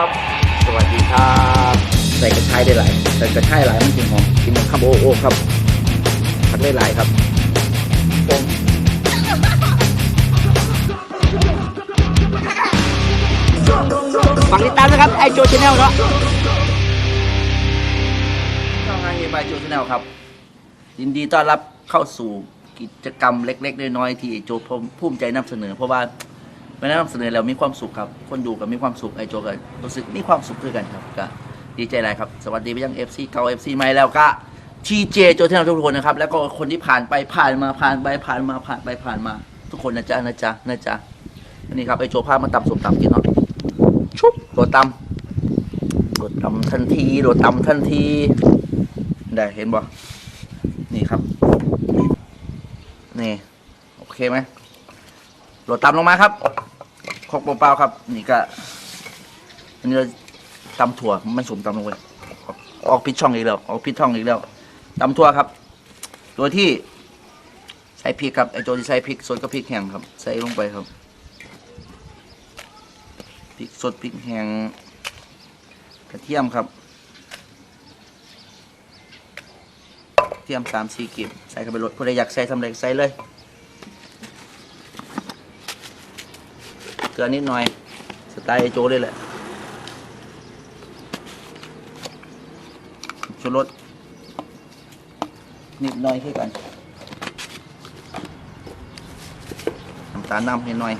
ครับสวัสดีครับ ใส่กระชายได้หลายใส่กระชายหลายมันจริงหอมกินข้าวโอโอครับผักได้หลายครับผมฝากติดตามนะครับไอโจชแนลเนาะช่องงานเฮียบายโจชแนลครับ ยินดีต้อนรับเข้าสู่กิจกรรมเล็ก ๆ น้อยๆที่ไอ้โจภูมิใจนำเสนอ เพราะว่า เมื่นำเสนอแล้วมีความสุขครับ คนดูก็มีความสุขไอโจก็รู้สึกมีความสุขด้วยกันครับก็ดีใจหลายครับ สวัสดีไปยัง FC เก่า FC ใหม่แล้วก็ทีเจโจชแนทุกคนนะครับ แล้วก็คนที่ผ่านไปผ่านมาผ่านไปผ่านมาผ่านไปผ่านมา ทุกคนนะจ๊ะนะจ๊ะนะจ๊ะอันนี้ครับไอโจพามาตำสมตำกินเนาะชุบโดดตำโดดตำทันทีโดดตำทันทีได้เห็นบ่นี่ครับ นี่ โอเคไหมโดดตำลงมาครับ ครกเปล่าๆครับ นี่ก็อันนี้เราตำถั่วมันสมตำลงไปออกพิดช่องอีกแล้วออกพิดช่องอีกแล้วตำถั่วครับ โดยที่ใส่พริกครับไอโจที่ใส่พริกสดกับพริกแห้งครับ ใส่ลงไปครับพริกสดพริกแห้งกระเทียมครับกระเทียมสามสี่กีบใส่เข้าไปรสผู้ใดอยากใส่ทำอะไรใส่เลยเก ลือนิดหน่อย สไตล์ไอโจเลยแหละชูรสนิดหน่อยแค่กันน้ำตาลน้ำนิดหน่อย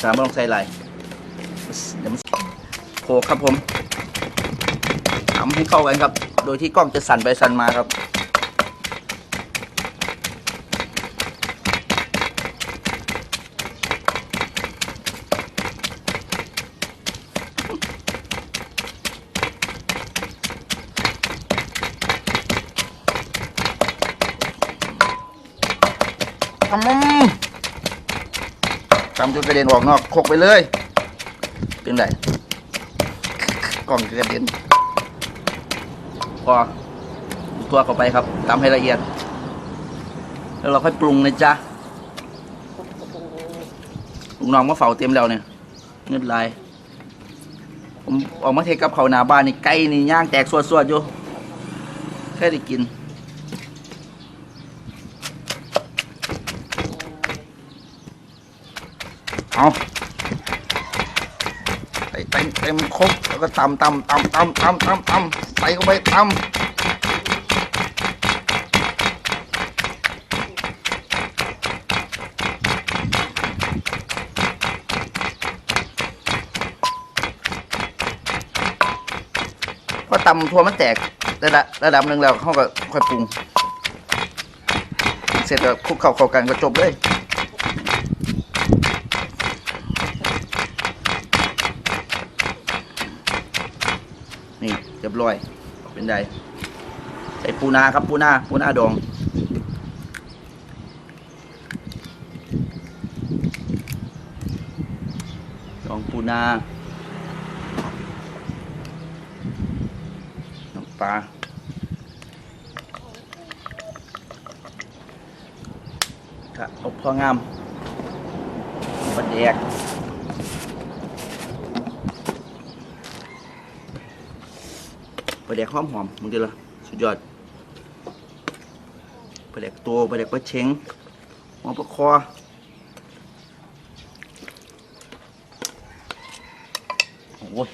สามลองใส่ไหลเดี๋ยวมันโขกครับผมทำให้เข้ากันครับ โดยที่กล้องจะสั่นไปสั่นมาครับ จนกระเด็นออกนอกโคกไปเลย เป็นไรกล่องกระเด็นพอตัวเข้าไปครับตำให้ละเอียด แล้วเราค่อยปรุงนะจ๊ะลุงน้องมาเฝ้าเต็มแล้วเนี่ยเงินลายผมออกมาเทกับเขาหนาบ้านนี่ไก่นี่ย่างแตกสวดๆอยู่แค่ได้กิน เอาใส่เต็มเต็มครบแล้วก็ตำตำตำตำตำตำตำใส่เข้าไปตำพอตำทั่วมันแตกระดับระดับหนึ่งแล้วเขาก็ค่อยปรุง เสร็จแล้วคลุกเข้าเข้ากันก็จบเลย นี่เรีย บร้อย เป็นไดใส่ปูนาครับปูนาปูนาดองดองปูนาน้ำปลาครับอบพองามปลาแดก ปลาแดกหอมหอมมึงดีละสุดยอดปลาแดกโตปลาแดกปลาเชงหัวปลาคอโอ้ย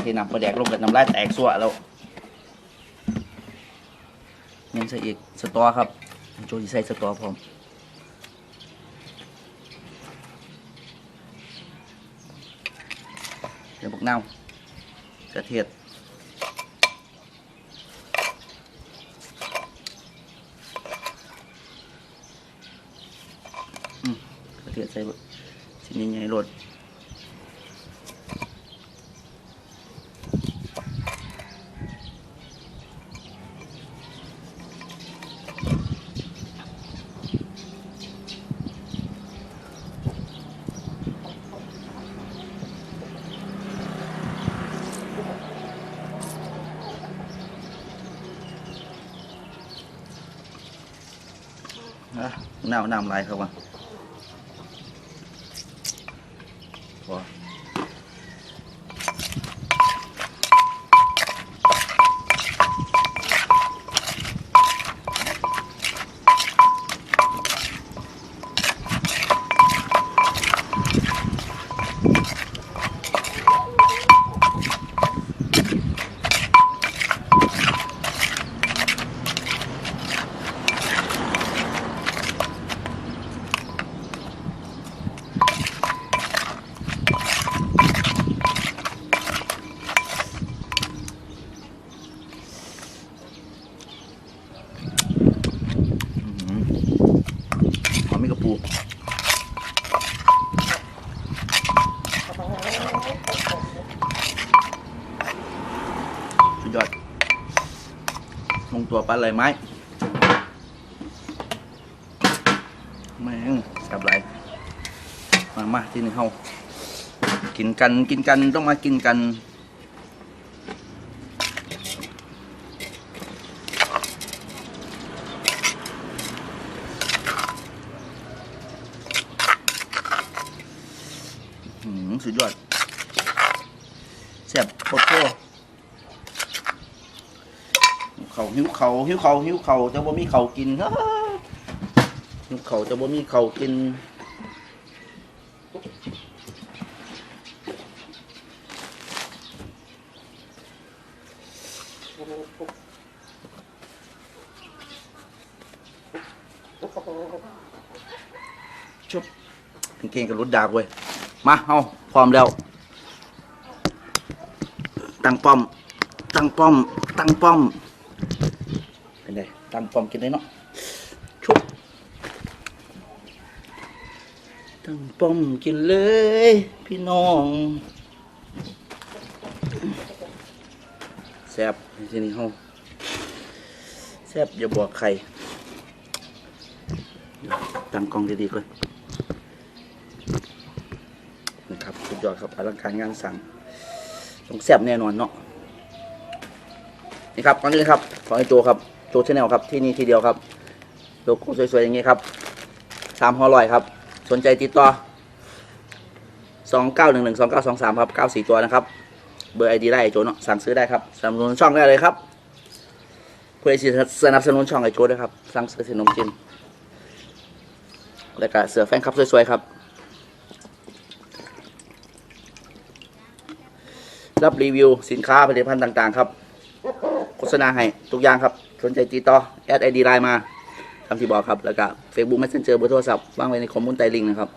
เทน้ำปลาแดกลงกับน้ำลายแตกสัวแล้วยังใส่อีกสตอครับโจจะใส่สตอพร้อมเดี๋ยวบอกเน่ากระเทียม กระเทียมใส่ชิ้นใหญ่ๆรด นะน้ำน้ำ ปลาไหลไม้แม่งกลับไหลมามาที่นี่เฮากินกันกินกันต้องมากินกัน หืมสุดยอดแซ่บโคตรโคตร เขาหิวเขาหิวเขาหิวเขาจะบ่มีเขากินอ้าหิวเขาจะบ่มีเขากินชุบเก่งกับรถดากเว้ย มาเอาพร้อมแล้ว ตั้งป้อม ตั้งป้อม ตั้งป้อม เป็นไงตั้งป้อมกินได้เนาะชุบตั้งป้อมกินเลย พี่น้องแซ่บทีนี้เฮาแซ่บอย่าบอกใครเดี๋ยวตั้งกล้องดีๆก่อนนะครับสุดยอดครับอลังการงานสั่งต้องแซ่บแน่นอนเนาะนี่ครับก่อนอื่นครับ ขอให้โจครับ โจชแนลครับที่นี่ทีเดียวครับโลโก้สวยๆอย่างนี้ครับสามหอลอยครับ สนใจติดต่อสองเก้าหนึ่งหนึ่งสองเก้าสองสามครับเก้าสี่ตัวนะครับ เบอร์ไอดีได้ไอโจเนาะสั่งซื้อได้ครับสนับสนุนช่องได้เลยครับผู้ใดที่สนับสนุนช่องไอโจด้วยครับสั่งซื้อขนมจีนแล้วก็เสือแฟนครับสวยๆครับรับรีวิวสินค้าผลิตภัณฑ์ต่าง ๆ ครับ โฆษณาให้ทุกอย่างครับ สนใจติดต่อแอดไอดีไลน์มาทำที่บอกครับ แล้วก็ Facebook Messenger เบอร์โทรศัพท์วางไว้ในข้อมูลใต้ลิงก์นะครับ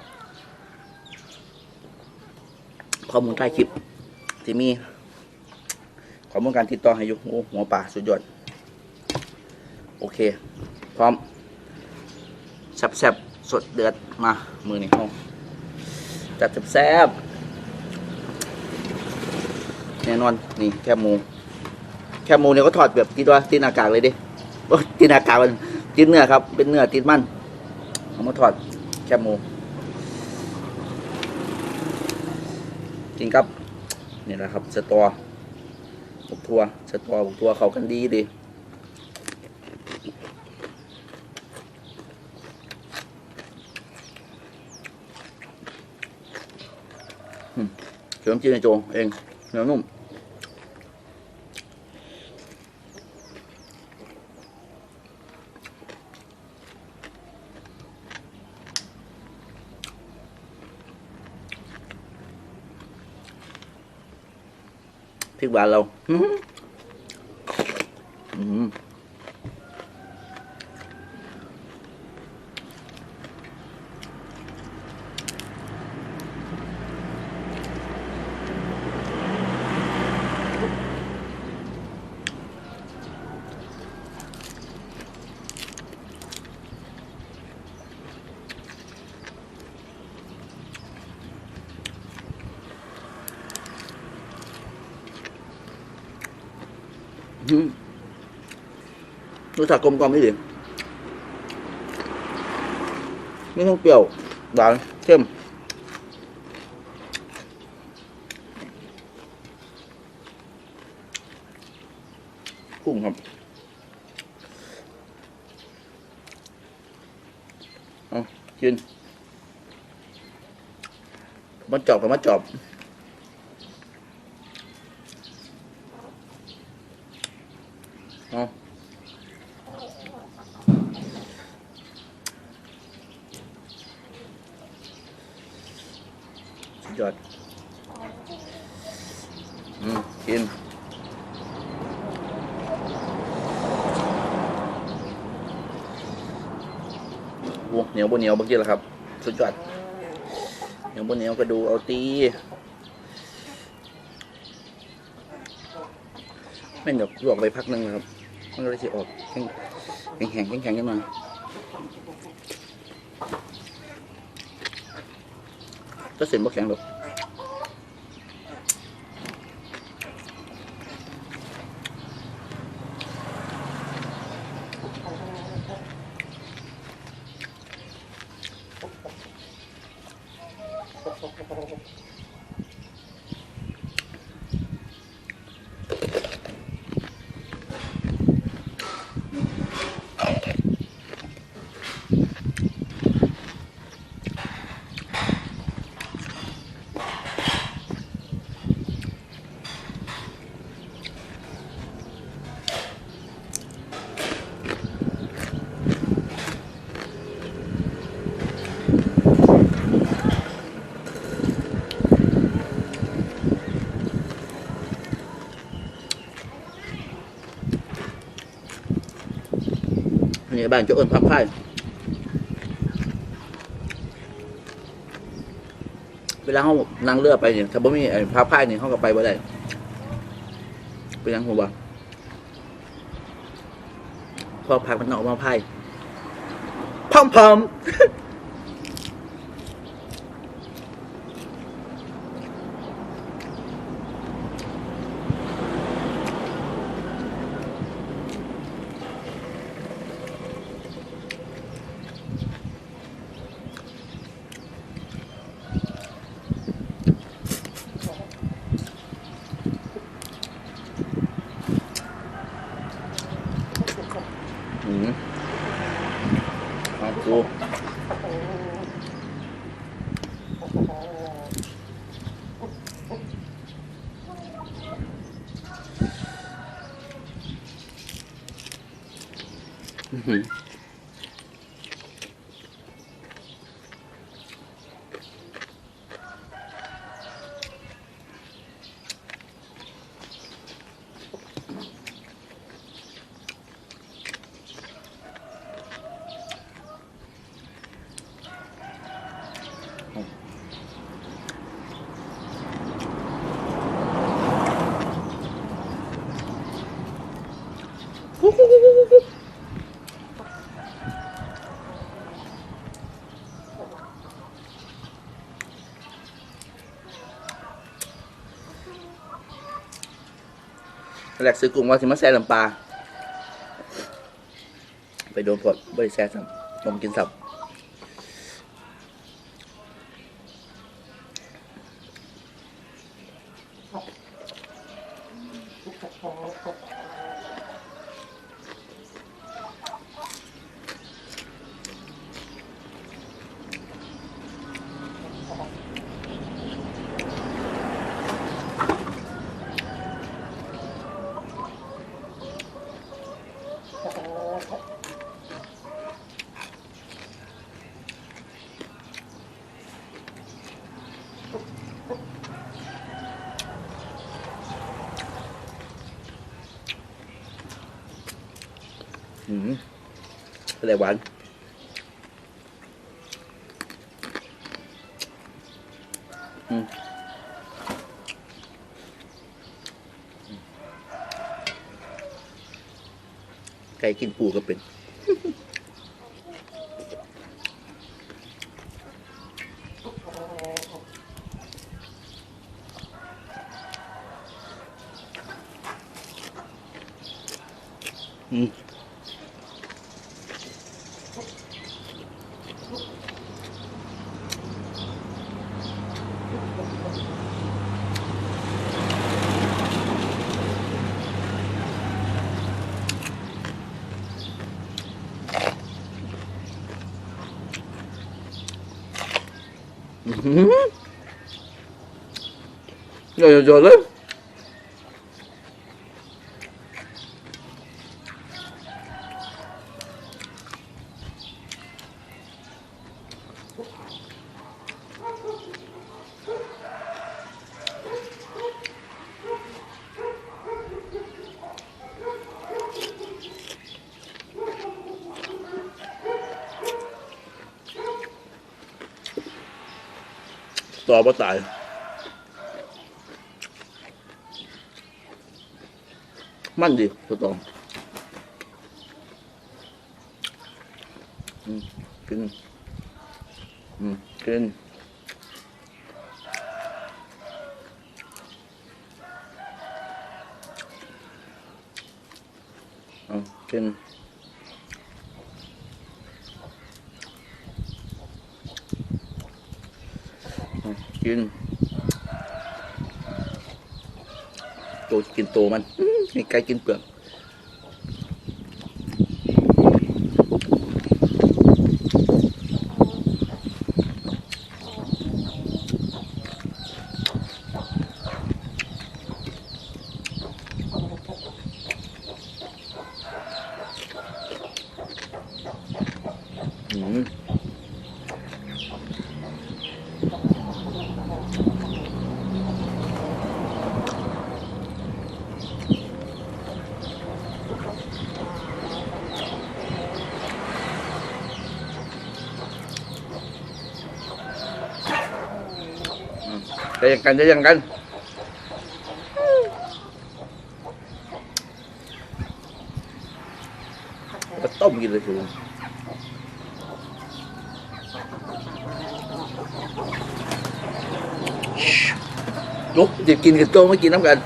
ข้อมูลใต้คลิปที่มีข้อมูลการติดต่อให้อยู่โอ้หัวป่าสุดยอดโอเค พร้อมแซ่บๆสดเดือดมามือนี่ห้องจัดแซ่บแน่นอน นี่แคบหมู แคบหมูเนี่ยก็ถอดแบบติดว่าติดหน้ากากเลยดิโอ้ติดหน้ากากมันติดเนื้อครับ เป็นเนื้อติดมันเอามาถอดแคบหมูจริงครับนี่แหละครับสตอบุกทัวสตอบุกทัวเขากันดีดีเขียวน้ำจิ้มในโจเองเนื้อนุ่ม พริ รสชาติกลมกล่อมนี่ดิไม่ต้องเปรี้ยวหวานเข้มกุ้งครับเอากินมาจอบกับมาจอบ เอาสุดยอดอืมกินโอ้เหนียวบนเหนียวเมื่อกี้แหละครับ สุดยอดเหนียวบนเหนียวก็ดูเอาตีแม่เดี๋ยวลวกไปพักหนึ่งนะครับ มันก็เลยจะออกแข็งแข็งแข็งแข็งกันหน่อยก็เสร็จบ่แข็งหรอก อันนี้บ้านเจ้าเอิญพับไพ่เว ลาเขานั่งเรือไปเนี่ยถ้าบ่มีไอ้พับไพ่นี่ยเขาก็ไปบ่ได้ไปนั่งหัวพอพักมันออกมาไพ่พอมพร้อมเอากูอื้อหือ แรกซื้อกุ้งว่าสิมาแซ่ลำปลาไปโดนผดบริแซ่สับผมกินสับอืม อะไรหวานอืมไก่กินปูก็เป็น เดี๋ยวเดี๋ยวเลยต่อ มาตายมันดีตัวตองอืมกินอืมกินเอากินอืมกิน โตกินโตมันมีไก่กินเปลือกอืม จะยังกันจะยังกันก็ต้มกินเลยถูกลุกจะกินกับโต้ไม่กินน้ำกัน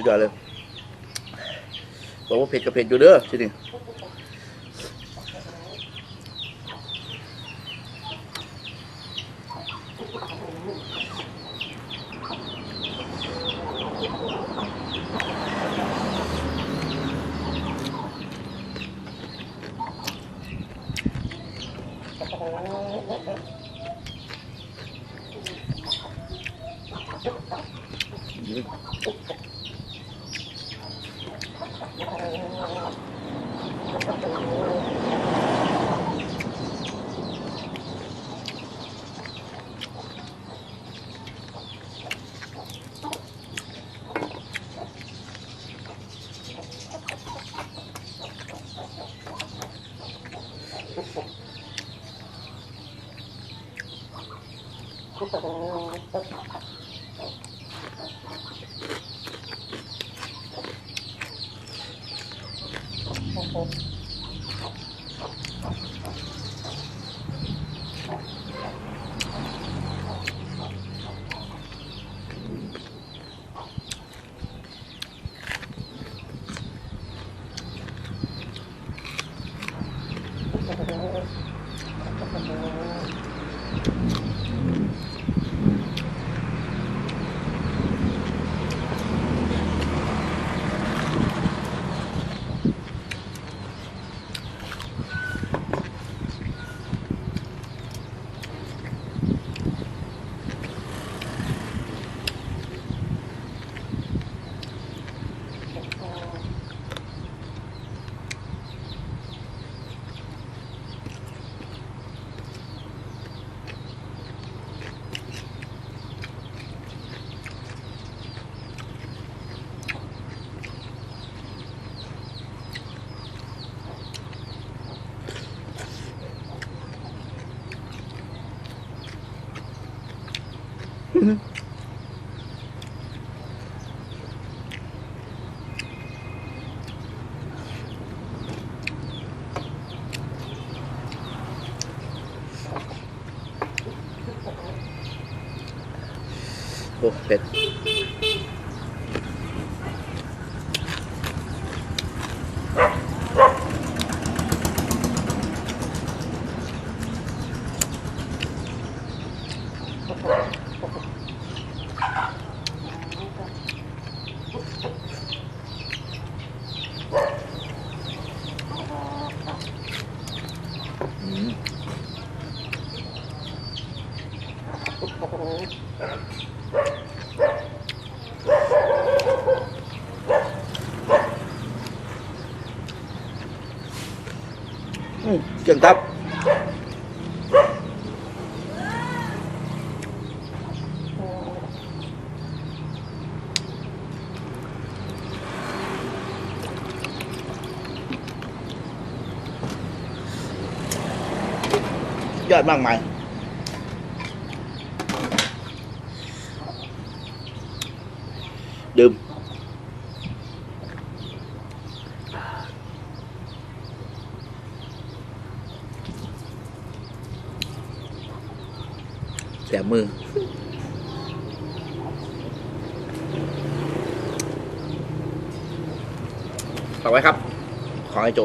สุดยอดเลยบอกว่าเผ็ดกับเผ็ดอยู่เด้อทีนี้ Thank you. Oh be. อืมเก่งครับ ยอดมากมายดื่มเสียมือ ฝากไว้ครับ ขอให้โจ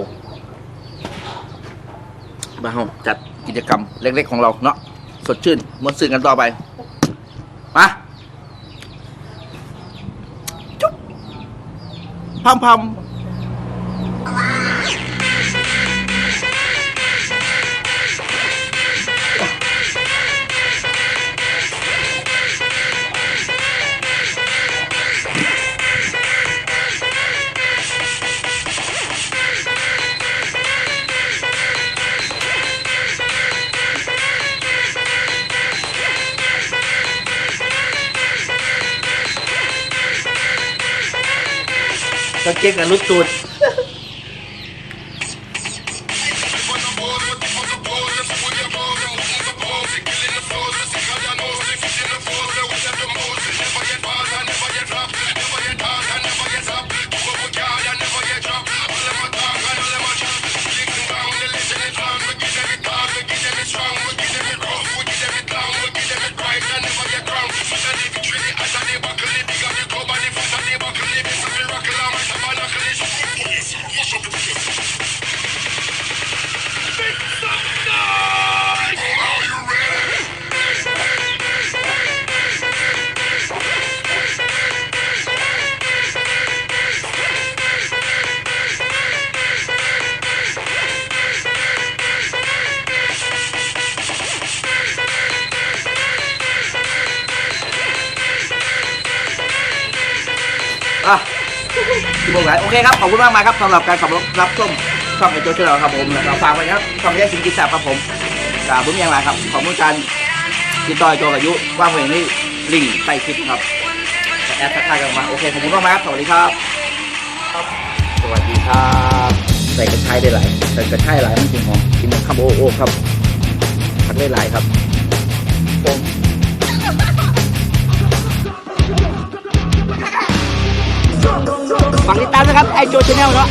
มาเฮาจัดกิจกรรมเล็กๆของเราเนาะสดชื่นมวนซื่นกันต่อไป มาจุ๊บพัมพัม กางเกงกับลุดตูด ที่บอกหลายโอเคครับขอบคุณมากมายครับสำหรับการขับรถรับชมช่องไอโจเชอร์ครับผมแล้วก็ฝากไว้นะครับช่องแยกสิงกิแซบครับผมกราบบุญยังไรครับขอบคุณการติดต่อไอ้โจกับยุว่างเวงนี่ลิงก์ใต้คลิปครับแอดทักทายกันมาโอเคขอบคุณมากมายครับสวัสดีครับ สวัสดีครับใส่กระชายได้หลายใส่กระชายหลายมันจริงหอมกินมันข้าวโอโอครับผักได้หลายครับ ฝากติดตามนะครับไอโจชาแนลเนาะ